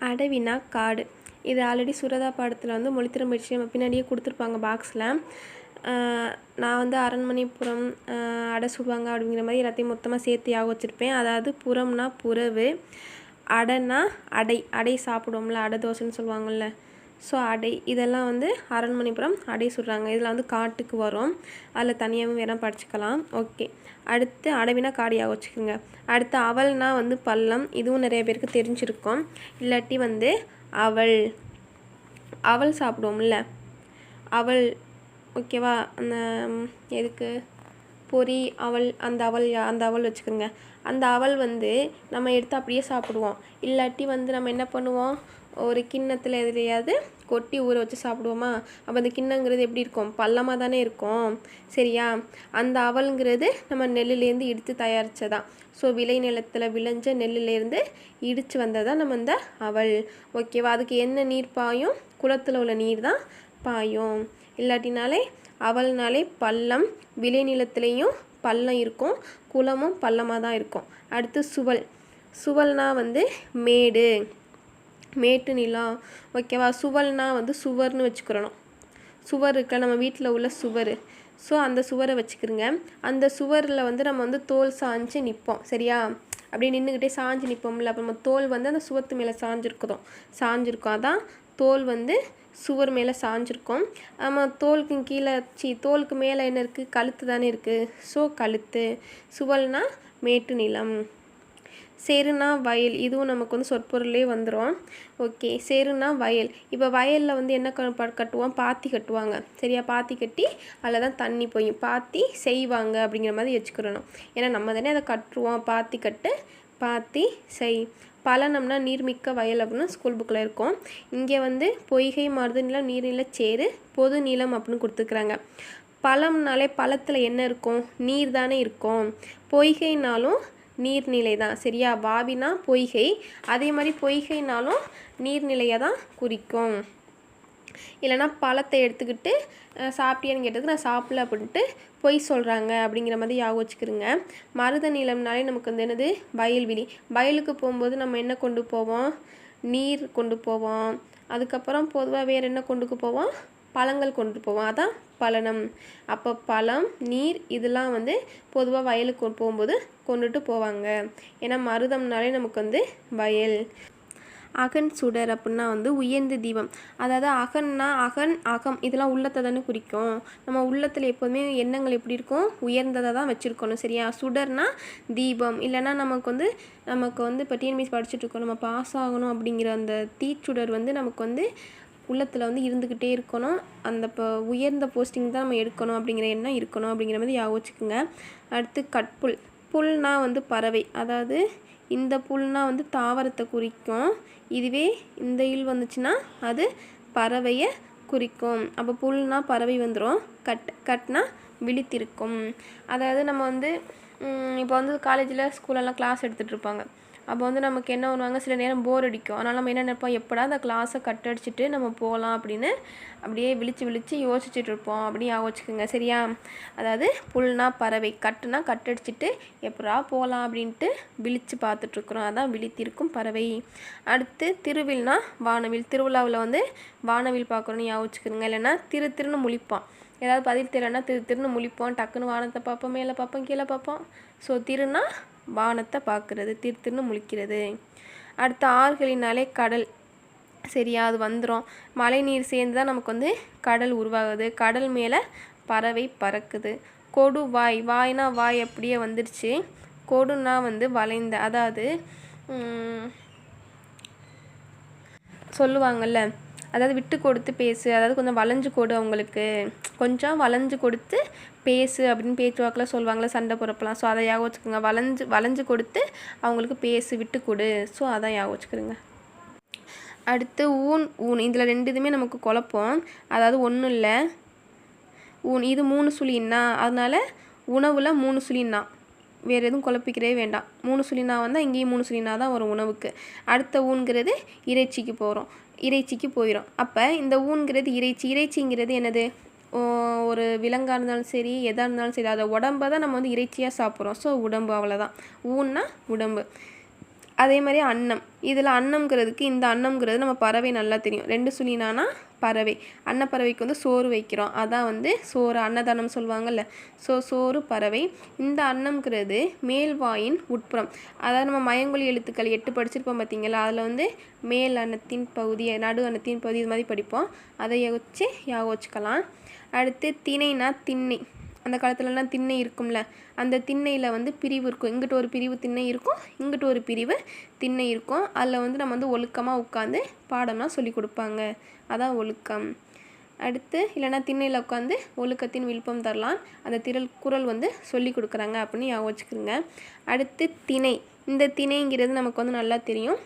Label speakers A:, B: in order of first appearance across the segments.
A: அடவினா காடு. இது ஆல்ரெடி சுரதா பாடத்தில் வந்து மொழித்திறன் நம்ம பின்னாடியே கொடுத்துருப்பாங்க பாக்ஸில் நான் வந்து அரண்மனைப்புறம் ஆஹ் அடை சுடுவாங்க அப்படிங்கிற மாதிரி எல்லாத்தையும் மொத்தமாக சேர்த்து யாக வச்சுருப்பேன். அதாவது புறம்னா புறவு அடைனா அடை. அடை சாப்பிடுவோம்ல அடை தோசைன்னு சொல்லுவாங்கள்ல ஸோ அடை இதெல்லாம் வந்து அரண்மனைப்புறம் அடை சொல்கிறாங்க இதில் வந்து காட்டுக்கு வரும். அதில் தனியாகவும் வேணால் படிச்சுக்கலாம் ஓகே. அடுத்து அடவினா காடியாக வச்சுக்கோங்க. அடுத்து அவள்னா வந்து பள்ளம். இதுவும் நிறைய பேருக்கு தெரிஞ்சிருக்கும். இல்லாட்டி வந்து அவள். அவள் சாப்பிடுவோம்ல. அவள் ஓகேவா? அந்த எதுக்கு? பொரி அவள் அந்த அவள் அந்த அவள் வச்சுக்கோங்க. அந்த அவள் வந்து நம்ம எடுத்து அப்படியே சாப்பிடுவோம். இல்லாட்டி வந்து நம்ம என்ன பண்ணுவோம்? ஒரு கிண்ணத்தில் எதுலையாவது கொட்டி ஊற வச்சு சாப்பிடுவோமா? அப்போ அந்த கிண்ணங்கிறது எப்படி இருக்கும்? பள்ளமாக தானே இருக்கும். சரியா? அந்த அவல்ங்கிறது நம்ம நெல்லுலேருந்து இடித்து தயாரித்ததான் ஸோ விளை நிலத்தில் விளைஞ்ச நெல்லுலேருந்து இடித்து வந்ததான் நம்ம இந்த அவல். ஓகேவா அதுக்கு என்ன நீர் பாயும்? குளத்தில் உள்ள நீர் தான் பாயும். இல்லாட்டினாலே அவல்னாலே பள்ளம் விளை நிலத்துலேயும் பள்ளம் இருக்கும். குளமும் பள்ளமாக தான் இருக்கும். அடுத்து சுவல். சுவல்னா வந்து மேடு. மேட்டு நிலம் ஓகேவா? சுவல்னா வந்து சுவர்னு வச்சுக்கிறணும். சுவர் இருக்க நம்ம வீட்டில் உள்ள சுவர். ஸோ அந்த சுவரை வச்சுக்கிறோங்க அந்த சுவரில் வந்து நம்ம வந்து தோல் சாஞ்சு நிற்போம் சரியா? அப்படியே நின்றுக்கிட்டே சாஞ்சு நிற்போம்ல அப்போ நம்ம தோல் வந்து அந்த சுவத்து மேலே சாஞ்சிருக்குதோம் சாஞ்சிருக்கோம். அதான் தோல் வந்து சுவர் மேலே சாஞ்சிருக்கோம். ஆமாம் தோலுக்கு கீழே சி தோலுக்கு மேலே என்ன இருக்குது கழுத்து தானே இருக்குது ஸோ கழுத்து. சுவல்னால் மேட்டு நிலம் சேருனா வயல். இதுவும் நமக்கு வந்து சொற்பொருளே வந்துடும் ஓகே சேருனா வயல். இப்போ வயலில் வந்து என்ன க- ப- கட்டுவோம்? பாத்தி கட்டுவாங்க. சரியா? பாத்தி கட்டி அதில் தான் தண்ணி போய் பாத்தி செய்வாங்க அப்படிங்கிற மாதிரி வச்சுக்கிறணும். ஏன்னா நம்ம தானே அதை கட்டுருவோம் பாத்தி கட்டு பாத்தி செய். பலனம்னா நீர்மிக்க வயல் அப்படின்னு ஸ்கூல் புக்கில் இருக்கும். இங்கே வந்து பொய்கை மருது நிலம் நீர்நில சேரு பொது நிலம் அப்படின்னு கொடுத்துருக்குறாங்க. பழம்னாலே பழத்தில் என்ன இருக்கும்? நீர் தானே இருக்கும். பொய்கைனாலும் நீர்நிலை தான். சரியா? வாவினா பொய்கை. அதே மாதிரி பொய்கைனாலும் நீர்நிலையை தான் குறிக்கும். இல்லைன்னா பழத்தை எடுத்துக்கிட்டு சாப்பிட்டியான்னு கேட்டதுக்கு நான் சாப்பிடல அப்படின்ட்டு பொய் சொல்கிறாங்க அப்படிங்கிற மாதிரி ஞாபகம் வச்சுக்கிறோங்க மருத நிலம்னாலே நமக்கு வந்து என்னது? வயல்வெளி. வயலுக்கு போகும்போது நம்ம என்ன கொண்டு போவோம்? நீர் கொண்டு போவோம். அதுக்கப்புறம் பொதுவாக வேறு என்ன கொண்டுக்கு போவோம்? பழங்கள் கொண்டு போவோம். அதான் பலனம் அப்போ பழம் நீர் இதெல்லாம் வந்து பொதுவாக வயலுக்கு போகும்போது கொண்டுட்டு போவாங்க. ஏன்னா மருதம்னாலே நமக்கு வந்து வயல். அகன் சுடர் அப்படின்னா வந்து உயர்ந்த தீபம். அதாவது அகன்னா அகன் அகம் இதெல்லாம் உள்ளத்தை தானே குறிக்கும். நம்ம உள்ளத்தில் எப்போதுமே எண்ணங்கள் எப்படி இருக்கும்? உயர்ந்ததை தான் வச்சுருக்கணும் சரியா? சுடர்னா தீபம். இல்லைன்னா நமக்கு வந்து நமக்கு வந்து இப்போ டிஎன்பிஎஸ் படிச்சுட்டு இருக்கோம் நம்ம பாஸ் ஆகணும் அப்படிங்கிற அந்த தீச்சுடர் வந்து நமக்கு வந்து உள்ளத்தில் வந்து இருந்துக்கிட்டே இருக்கணும். அந்த இப்போ உயர்ந்த போஸ்டிங் தான் நம்ம எடுக்கணும் அப்படிங்கிற எண்ணம் இருக்கணும் அப்படிங்கிற மாதிரி யோசிச்சுக்குங்க. அடுத்து கட்புல் புல்னால் வந்து பறவை. அதாவது இந்த புல்னால் வந்து தாவரத்தை குறிக்கும். இதுவே இந்த இல் வந்துச்சுன்னா அது பறவையை குறிக்கும். அப்போ புல்னால் பறவை வந்துடும் கட் கட்னா விழித்திருக்கும். அதாவது நம்ம வந்து இப்போ வந்து காலேஜில் ஸ்கூலெல்லாம் கிளாஸ் எடுத்துகிட்டு இருப்பாங்க. அப்போ வந்து நமக்கு என்ன பண்ணுவாங்க சில நேரம் போர் அடிக்கும். அதனால் நம்ம என்ன நினைப்போம்? எப்படா அந்த கிளாஸை கட் அடிச்சுட்டு நம்ம போகலாம் அப்படின்னு அப்படியே விழிச்சு விழிச்சு யோசிச்சுட்டு இருப்போம். அப்படின்னு ஞாபகம் வச்சுக்கோங்க. சரியா? அதாவது புல்னா பறவை கட்டுனா கட் அடிச்சுட்டு எப்படா போகலாம் அப்படின்ட்டு விழிச்சு பார்த்துட்ருக்குறோம் அதான் விழித்திருக்கும் பறவை. அடுத்து திருவில்னா வானவில். திருவிழாவில் வந்து வானவில் பார்க்குறோன்னு ஞாபகம் இல்லைன்னா திரு திருன்னு முழிப்பான். ஏதாவது பதில் தெரியலன்னா திரு திருன்னு முழிப்போம். டக்குன்னு வானத்தை பார்ப்போம் மேலே பார்ப்போம் கீழே பார்ப்போம். ஸோ திருன்னா வானத்தை பார்க்குறது திரு திருன்னு முழிக்கிறது. அடுத்து ஆறுகளினாலே கடல். சரியா அது வந்துடும் மழை நீர் சேர்ந்து தான் நமக்கு வந்து கடல் உருவாகுது. கடல் மேலே பறவை பறக்குது. கொடு வாய். வாய்னா வாய் அப்படியே வந்துடுச்சு கொடுனா வந்து வளைந்த. அதாவது சொல்லுவாங்கல்ல அதாவது விட்டு கொடுத்து பேசு அதாவது கொஞ்சம் வளைஞ்சு கொடு அவங்களுக்கு. கொஞ்சம் வளைஞ்சு கொடுத்து பேசு அப்படின்னு பேச்சுவாக்கில் சொல்லுவாங்களே சண்டை போகிறப்பெல்லாம் ஸோ அதை யாகம் வச்சுக்கோங்க. வளைஞ்சு வளைஞ்சு கொடுத்து அவங்களுக்கு பேசு விட்டு கொடு. ஸோ அதான் யாகம் வச்சுக்கிறோங்க. அடுத்து ஊன் ஊன். இதில் ரெண்டு இதுவுமே நமக்கு குழப்பம். அதாவது ஒன்றும் இல்லை. ஊன் இது மூணு சுழின்னா அதனால உணவில் மூணு சுழின்னா. வேறு எதுவும் குழப்பிக்கிறவே வேண்டாம். மூணு சுழினா வந்தால் இங்கேயும் மூணு சுழினா தான் வரும் உணவுக்கு. அடுத்த ஊன்கிறது இறைச்சிக்கு போகிறோம் இறைச்சிக்கு போயிடும் அப்போ இந்த ஊன்கிறது இறைச்சி. இறைச்சிங்கிறது என்னது? ஓ, ஒரு விலங்காக இருந்தாலும் சரி எதாக இருந்தாலும் சரி அதை உடம்பை தான் நம்ம வந்து இறைச்சியாக சாப்பிட்றோம். ஸோ உடம்பு அவ்வளோதான் ஊன்னா உடம்பு. அதே மாதிரி அன்னம். இதில் அன்னம்ங்கிறதுக்கு இந்த அன்னம்ங்கிறது நம்ம பறவை நல்லா தெரியும். ரெண்டு சுழினானா பறவை. அன்னப்பறவைக்கு வந்து சோறு வைக்கிறோம். அதான் வந்து சோறு அன்னதானம் சொல்லுவாங்கல்ல. ஸோ சோறு பறவை இந்த அன்னம்ங்கிறது மேல்வாயின் உட்புறம். அதாவது நம்ம மயங்கொலி எழுத்துக்கள் எட்டு படிச்சிருப்போம் பார்த்தீங்களா? அதில் வந்து மேல் அன்னத்தின் பகுதி நடு அன்னத்தின் பகுதி இது மாதிரி படிப்போம். அதை வச்சு யாக வச்சுக்கலாம். அடுத்து திணைனா திண்ணை. அந்த காலத்துலலாம் திண்ணை இருக்கும்ல அந்த திண்ணையில் வந்து பிரிவு இருக்கும். இங்கிட்டு ஒரு பிரிவு திண்ணை இருக்கும் இங்கிட்ட ஒரு பிரிவு திண்ணை இருக்கும். அதில் வந்து நம்ம வந்து ஒழுக்கமாக உட்காந்து பாடம்லாம் சொல்லி கொடுப்பாங்க. அதான் ஒழுக்கம். அடுத்து இல்லைன்னா திண்ணையில் உட்காந்து ஒழுக்கத்தின் விழுப்பம் தரலாம். அந்த திரள் குரல் வந்து சொல்லி கொடுக்குறாங்க அப்படின்னு ஞாபகம் வச்சுக்கிறோங்க அடுத்து திணை. இந்த திணைங்கிறது நமக்கு வந்து நல்லா தெரியும்.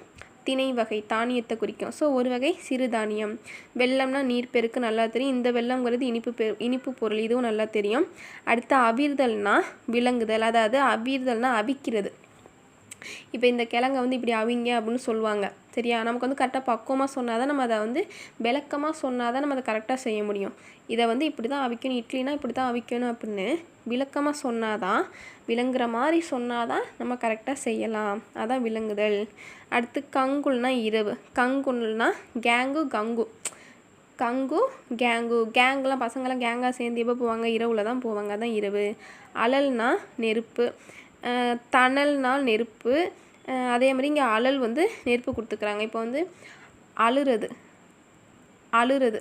A: திணை வகை தானியத்தை குறிக்கும். ஸோ ஒரு வகை சிறுதானியம் வெள்ளம்னா நீர் பெருக்கு நல்லா தெரியும். இந்த வெள்ளம்ங்கிறது இனிப்பு பெரு இனிப்பு பொருள். இதுவும் நல்லா தெரியும். அடுத்து அவிர்தல்னா விலங்குதல். அதாவது அவிர்தல்னா அவிக்கிறது. இப்போ இந்த கிழங்க வந்து இப்படி அவிங்க அப்படின்னு சொல்லுவாங்க. சரியா? நமக்கு வந்து கரெக்டாக பக்குவமாக சொன்னால் தான் நம்ம அதை வந்து விளக்கமாக சொன்னால் தான் நம்ம அதை கரெக்டாக செய்ய முடியும். இதை வந்து இப்படி தான் அவிக்கணும். இட்லினா இப்படி தான் அவிக்கணும் அப்படின்னு விளக்கமாக சொன்னால் தான் விளங்குற மாதிரி சொன்னால் தான் நம்ம கரெக்டாக செய்யலாம். அதான் விளங்குதல். அடுத்து கங்குல்னா இரவு. கங்குல்னா கேங்கு கங்கு. கங்கு கேங்கு. கேங்கெலாம் பசங்களாம் கேங்காக சேர்ந்து எப்போ போவாங்க? இரவில் தான் போவாங்க. அதான் இரவு. அலல்னா நெருப்பு. தணல்னால் நெருப்பு. அதே மாதிரி இங்கே அலல் வந்து நெருப்பு கொடுத்துக்கிறாங்க. இப்போ வந்து அழுறது. அழுறது.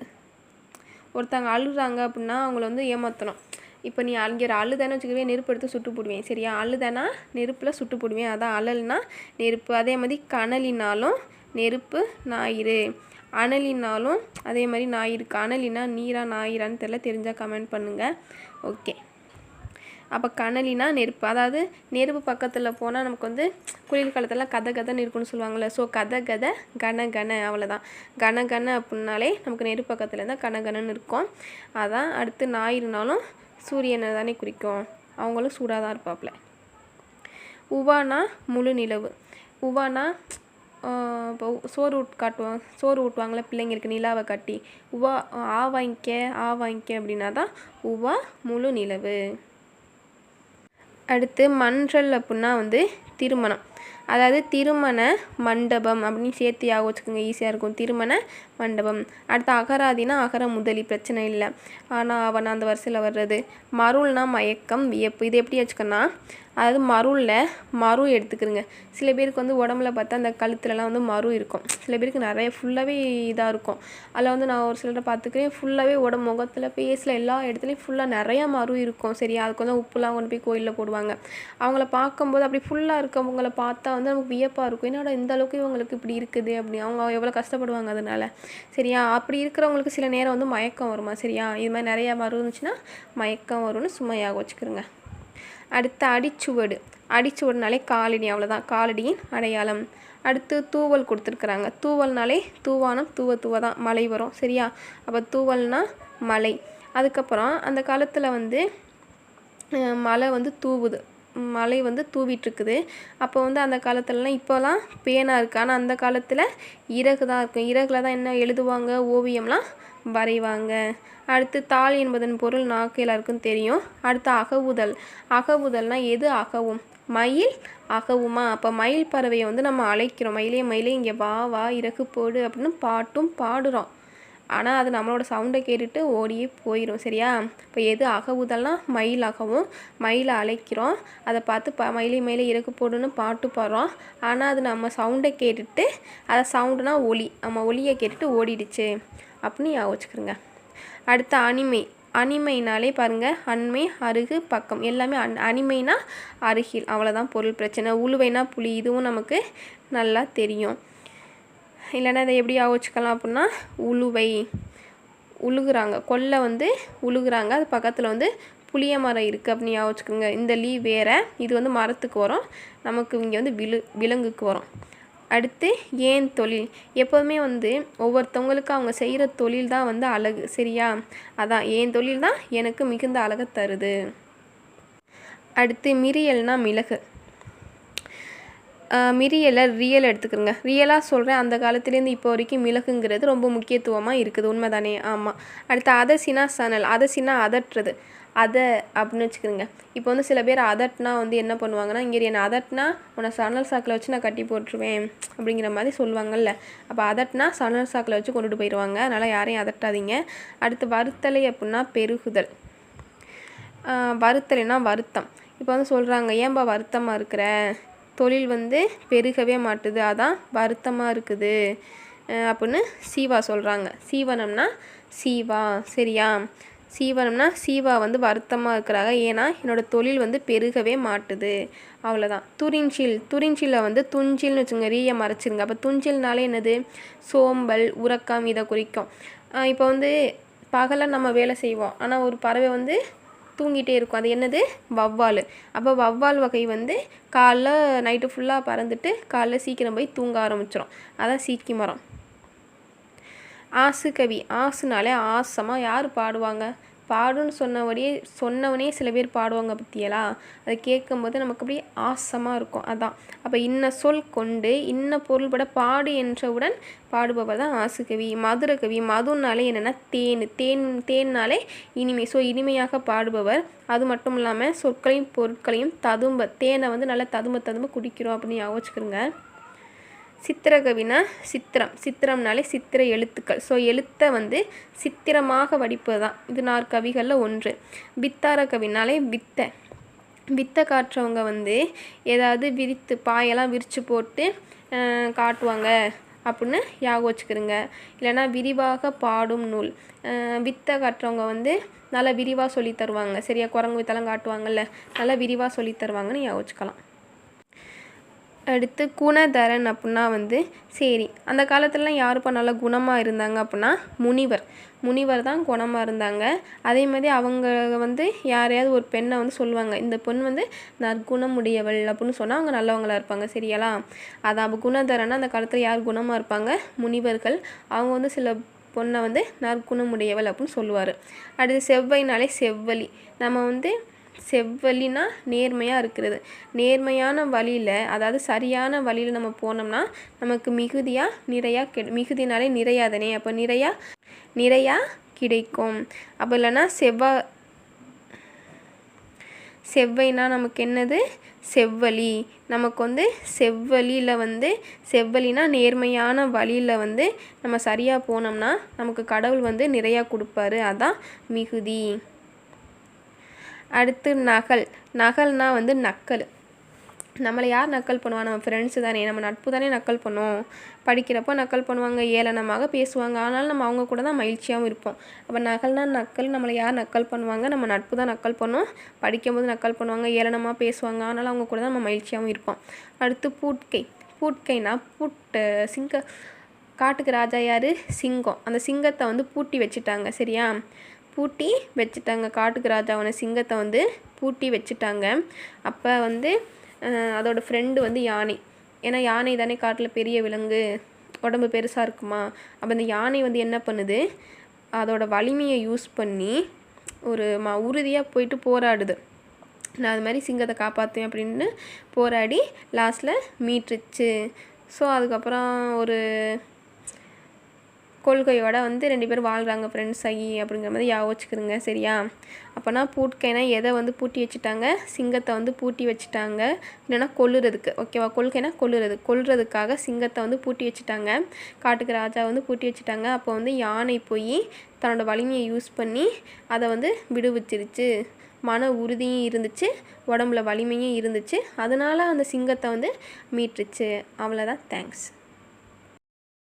A: ஒருத்தவங்க அழுறாங்க அப்படின்னா அவங்கள வந்து ஏமாற்றணும் இப்போ நீ அங்கே அழுதானே வச்சுக்கவே நெருப்பு எடுத்து சுட்டு போடுவேன். சரியா? அழுதானா நெருப்பில் சுட்டு போடுவேன். அதான் அழல்னா நெருப்பு. அதே மாதிரி கனலினாலும் நெருப்பு ஞாயிறு. அனலினாலும் அதே மாதிரி ஞாயிறு. கனலினா நீரா ஞாயிறான்னு தெரில தெரிஞ்சால் கமெண்ட் பண்ணுங்கள் ஓகே அப்போ கனலினா நெருப்பு. அதாவது நெருப்பு பக்கத்தில் போனால் நமக்கு வந்து குளிர் காலத்தில் கதை கதைன்னு இருக்குன்னு சொல்லுவாங்கள்ல ஸோ கதை கதை கன கன அவ்வளோதான் கன கன அப்படின்னாலே நமக்கு நெருப்பு பக்கத்தில் இருந்தால் கன கனன்னு இருக்கும். அதான் அடுத்து ஞாயிறுனாலும் சூரியனை தானே குறிக்கும். அவங்களும் சூடாக தான் இருப்பாப்புல. உவானா முழு நிலவு. உவானா இப்போ சோறு ஊட் காட்டுவாங்க சோறு ஊட்டுவாங்களே பிள்ளைங்களுக்கு நிலாவை காட்டி. உவா ஆ வாங்கிக்க ஆ வாங்கிக்க அப்படின்னா தான் உவா முழு நிலவு. அடுத்து மன்றல் அப்படின்னா வந்து திருமணம். அதாவது திருமண மண்டபம் அப்படின்னு சேர்த்து யாக வச்சுக்கோங்க ஈஸியாக இருக்கும். திருமண மண்டபம். அடுத்து அகராதினா அகர முதலி பிரச்சனை இல்லை. ஆனால் அவன் அந்த வரிசையில் வர்றது மருள்னா மயக்கம் வியப்பு. இது எப்படி வச்சுக்கோன்னா அதாவது மருளில் மரு எடுத்துக்கிறங்க. சில பேருக்கு வந்து உடம்புல பார்த்தா அந்த கழுத்துலலாம் வந்து மரு இருக்கும். சில பேருக்கு நிறைய ஃபுல்லாகவே இதாக இருக்கும். அதில் வந்து நான் ஒரு சிலரை பார்த்துக்கிறேன். ஃபுல்லாகவே உடம்பு முகத்தில் ஃபேஸில் எல்லா இடத்துலையும் ஃபுல்லாக நிறையா மரு இருக்கும். சரியா? அதுக்கு வந்து உப்புலாம் கொண்டு போய் கோயிலில் போடுவாங்க. அவங்கள பார்க்கும்போது அப்படி ஃபுல்லாக இருக்கவங்கள பார்த்து வந்து நமக்கு வியப்பாக இருக்கும். என்னடா இந்த அளவுக்கு இவங்களுக்கு இப்படி இருக்குது அப்படி. அவங்க எவ்வளோ கஷ்டப்படுவாங்க அதனால. சரியா? அப்படி இருக்கிறவங்களுக்கு சில நேரம் வந்து மயக்கம் வருமா? சரியா? இது மாதிரி நிறையா மருந்துச்சுன்னா இருந்துச்சுன்னா மயக்கம் வரும்னு சும்மையாக வச்சுக்கிறோங்க அடுத்து அடிச்சுவடு. அடிச்சுவடுனாலே காலடி. அவ்வளோதான் காலடியின் அடையாளம். அடுத்து தூவல் கொடுத்துருக்குறாங்க. தூவல்னாலே தூவானம் தூவ தூவ தான் மழை வரும். சரியா? அப்போ தூவல்னா மழை. அதுக்கப்புறம் அந்த காலத்தில் வந்து மழை வந்து தூவுது. மழை வந்து தூவிட்டுருக்குது. அப்போ வந்து அந்த காலத்துலலாம் இப்போலாம் பேனா இருக்குது ஆனால் அந்த காலத்தில் இறகு தான் இருக்கும் இறகுல தான் என்ன எழுதுவாங்க? ஓவியம்லாம் வரைவாங்க. அடுத்து தாள் என்பதன் பொருள் நாக்கு எல்லாருக்கும் தெரியும். அடுத்து அகவுதல். அகவுதல்னால் எது அகவும்? மயில் அகவுமா? அப்போ மயில் பறவையை வந்து நம்ம அழைக்கிறோம். மயிலே மயிலே இங்கே வா வா இறகு போடு அப்படின்னு பாட்டும் பாடுறோம். ஆனால் அது நம்மளோட சவுண்டை கேட்டுட்டு ஓடியே போயிடும் சரியா? இப்போ எது அகவுதெல்லாம் மயில் அகவும் மயிலை அழைக்கிறோம். அதை பார்த்து ப மயிலை மயிலை இறக்கு போடுன்னு பாட்டு பாடுறோம். ஆனால் அது நம்ம சவுண்டை கேட்டுட்டு அதை சவுண்டுனா ஒலி நம்ம ஒலியை கேட்டுட்டு ஓடிடுச்சு. அப்படின்னு ஞாபகம் வச்சுக்கிறோங்க. அடுத்து அனிமை. அனிமைனாலே பாருங்கள் அண்மை அருகு பக்கம். எல்லாமே அன் அனிமைனா அருகில். அவ்வளோதான் பொருள் பிரச்சனை. உழுவைனா புலி. இதுவும் நமக்கு நல்லா தெரியும். இல்லைன்னா இதை எப்படி ஞாபகம் வச்சுக்கலாம் அப்படின்னா உழுவை உழுகுறாங்க கொல்லை வந்து உழுகுறாங்க அது பக்கத்தில் வந்து புளிய மரம் இருக்குது அப்படின்னு ஞாபகம் வச்சுக்கோங்க இந்த லீ வேறு இது வந்து மரத்துக்கு வரும். நமக்கு இங்கே வந்து விலு விலங்குக்கு வரும். அடுத்து ஏன் தொழில்? எப்போதுமே வந்து ஒவ்வொருத்தவங்களுக்கு அவங்க செய்கிற தொழில் தான் வந்து அழகு சரியா? அதான் ஏன் தொழில் தான் எனக்கு மிகுந்த அழகை தருது. அடுத்து மிரியல்னா மிளகு. மிரியலை ரியல் எடுத்துக்கிறோங்க. ரியலாக சொல்கிறேன் அந்த காலத்துலேருந்து இப்போ வரைக்கும் மிளகுங்கிறது ரொம்ப முக்கியத்துவமாக இருக்குது. உண்மை தானே ஆமாம் அடுத்து அதசினா சணல். அதசினா அதட்டுறது. அதை அப்படின்னு வச்சுக்கிறோங்க. இப்போ வந்து சில பேர் அதட்னா வந்து என்ன பண்ணுவாங்கன்னா இங்கே என்னை அதட்னா உன்னை சணல் சாக்கில் வச்சு நான் கட்டி போட்டுருவேன் அப்படிங்கிற மாதிரி சொல்லுவாங்கல்ல. அப்போ அதட்னா சணல் சாக்கில் வச்சு கொண்டுட்டு போயிடுவாங்க அதனால் யாரையும் அதட்டாதீங்க. அடுத்து வருத்தலை அப்படின்னா பெருகுதல். வருத்தலைனா வருத்தம். இப்போ வந்து சொல்கிறாங்க ஏன்பா வருத்தமாக இருக்கிற? தொழில் வந்து பெருகவே மாட்டுது. அதான் வருத்தமாக இருக்குது. அப்படின்னு சீவா சொல்கிறாங்க சீவனம்னா சீவா சரியா? சீவனம்னா சீவா வந்து வருத்தமாக இருக்கிறாங்க. ஏன்னா என்னோடய தொழில் வந்து பெருகவே மாட்டுது. அவ்வளோதான் துரிஞ்சில் துரிஞ்சில வந்து துஞ்சில்னு வச்சுங்க ரீயை மறைச்சிருங்க. அப்போ துஞ்சில்னாலே என்னது? சோம்பல் உறக்கம் இதை குறிக்கும். இப்போ வந்து பகலாக நம்ம வேலை செய்வோம். ஆனால் ஒரு பறவை வந்து தூங்கிட்டே இருக்கும். அது என்னது? வவ்வால். அப்போ வவ்வால் வகை வந்து காலைல நைட்டு ஃபுல்லாக பறந்துட்டு காலைல சீக்கிரம் போய் தூங்க ஆரம்பிச்சிடும் அதான் சீக்கி மரம். ஆசு கவி ஆசுனாலே ஆசமாக யார் பாடுவாங்க? பாடுன்னு சொன்னபடியே சொன்னவனே சில பேர் பாடுவாங்க பற்றியலா அதை கேட்கும்போது நமக்கு அப்படியே ஆசமாக இருக்கும். அதான். அப்போ இன்ன சொல் கொண்டு இன்ன பொருள்பட பாடு என்றவுடன் பாடுபவர் தான் ஆசுகவி மதுர கவி மதுனாலே என்னென்னா தேன். தேன் தேன்னாலே இனிமை. ஸோ இனிமையாக பாடுபவர். அது மட்டும் இல்லாமல் சொற்களையும் பொருட்களையும் ததும்ப தேனை வந்து நல்லா ததும்ப ததும்ப குடிக்கிறோம் அப்படின்னு யோசிச்சுக்கிறோங்க சித்திரகவினா சித்திரம். சித்திரம்னாலே சித்திர எழுத்துக்கள். ஸோ எழுத்தை வந்து சித்திரமாக வடிப்பது தான் இது நார் கவிகளில் ஒன்று. வித்தார கவினாலே வித்தை. வித்தை காட்டுறவங்க வந்து ஏதாவது விரித்து பாயெல்லாம் விரித்து போட்டு காட்டுவாங்க. அப்படின்னு யாக வச்சுக்கிறோங்க இல்லைனா விரிவாக பாடும் நூல். வித்தை காட்டுறவங்க வந்து நல்லா விரிவாக சொல்லி தருவாங்க. சரியா குரங்கு வித்தெல்லாம் காட்டுவாங்கல்ல. நல்லா விரிவாக சொல்லி தருவாங்கன்னு யாக வச்சுக்கலாம். அடுத்து குணதரன் அப்படின்னா வந்து சரி. அந்த காலத்துலலாம் யாருப்பா நல்லா குணமாக இருந்தாங்க அப்படின்னா முனிவர். முனிவர் தான் குணமாக இருந்தாங்க. அதே மாதிரி அவங்க வந்து யாரையாவது ஒரு பெண்ணை வந்து சொல்லுவாங்க இந்த பெண் வந்து நற்குணமுடையவள் அப்படின்னு சொன்னால் அவங்க நல்லவங்களாக இருப்பாங்க சரியாலா அதான் அப்போ குணதரன்னா அந்த காலத்தில் யார் குணமாக இருப்பாங்க? முனிவர்கள். அவங்க வந்து சில பொண்ணை வந்து நற்குணமுடையவள் அப்படின்னு சொல்லுவார். அடுத்து செவ்வைனாலே செவ்வழி நம்ம வந்து செவ்வழினா நேர்மையாக இருக்கிறது. நேர்மையான வழியில் அதாவது சரியான வழியில் நம்ம போனோம்னா நமக்கு மிகுதியாக நிறையா கெ மிகுதினாலே நிறையாதனே? அப்போ நிறையா நிறையா கிடைக்கும். அப்போ இல்லைன்னா செவ்வா செவ்வைனா நமக்கு என்னது? செவ்வழி. நமக்கு வந்து செவ்வழியில் வந்து செவ்வழினா நேர்மையான வழியில் வந்து நம்ம சரியாக போனோம்னா நமக்கு கடவுள் வந்து நிறையா கொடுப்பாரு. அதான் மிகுதி. அடுத்து நகல். நகல்னால் வந்து நக்கல். நம்மளை யார் நக்கல் பண்ணுவா? நம்ம ஃப்ரெண்ட்ஸு தானே. நம்ம நட்பு தானே நக்கல் பண்ணுவோம். படிக்கிறப்போ நக்கல் பண்ணுவாங்க ஏளனமாக பேசுவாங்க. ஆனாலும் நம்ம அவங்க கூட தான் மகிழ்ச்சியாகவும் இருப்போம். அப்போ நகல்னா நக்கல் நம்மளை யார் நக்கல் பண்ணுவாங்க? நம்ம நட்பு தான் நக்கல் பண்ணுவோம் படிக்கும்போது நக்கல் பண்ணுவாங்க ஏளனமாக பேசுவாங்க. ஆனாலும் அவங்க கூட தான் நம்ம மகிழ்ச்சியாகவும் இருப்போம். அடுத்து பூட்கை. பூட்கைனா பூட்டு சிங்க காட்டுக்கு ராஜா யார்? சிங்கம். அந்த சிங்கத்தை வந்து பூட்டி வச்சுட்டாங்க. சரியா? பூட்டி வச்சுட்டாங்க. காட்டுக்கு ராஜாவான சிங்கத்தை வந்து பூட்டி வச்சுட்டாங்க. அப்போ வந்து அதோடய ஃப்ரெண்டு வந்து யானை. ஏன்னா யானை தானே காட்டில் பெரிய விலங்கு உடம்பு பெருசாக இருக்குமா? அப்போ அந்த யானை வந்து என்ன பண்ணுது? அதோடய வலிமையை யூஸ் பண்ணி ஒரு ம உறுதியாக போயிட்டு போராடுது. நான் அது மாதிரி சிங்கத்தை காப்பாற்றுவேன் அப்படின்னு போராடி லாஸ்ட்டில் மீட்டுருச்சு. ஸோ அதுக்கப்புறம் ஒரு கொள்கையோட வந்து ரெண்டு பேரும் வாழ்கிறாங்க ஃப்ரெண்ட்ஸ் ஆகி அப்படிங்கிற மாதிரி யோசிச்சுக்கிறங்க சரியா? அப்போனா பூட்கைனா எதை வந்து பூட்டி வச்சுட்டாங்க? சிங்கத்தை வந்து பூட்டி வச்சுட்டாங்க. இல்லைன்னா கொல்லுறதுக்கு ஓகேவா கொள்கைனா கொல்லுறது கொல்றதுக்காக சிங்கத்தை வந்து பூட்டி வச்சுட்டாங்க. காட்டுக்கு ராஜா வந்து பூட்டி வச்சுட்டாங்க. அப்போ வந்து யானை போய் தன்னோட வலிமையை யூஸ் பண்ணி அதை வந்து விடுவிச்சிருச்சு. மன உறுதியும் இருந்துச்சு உடம்புல வலிமையும் இருந்துச்சு. அதனால் அந்த சிங்கத்தை வந்து மீட்டுருச்சு. அவ்வளோதான் தேங்க்ஸ்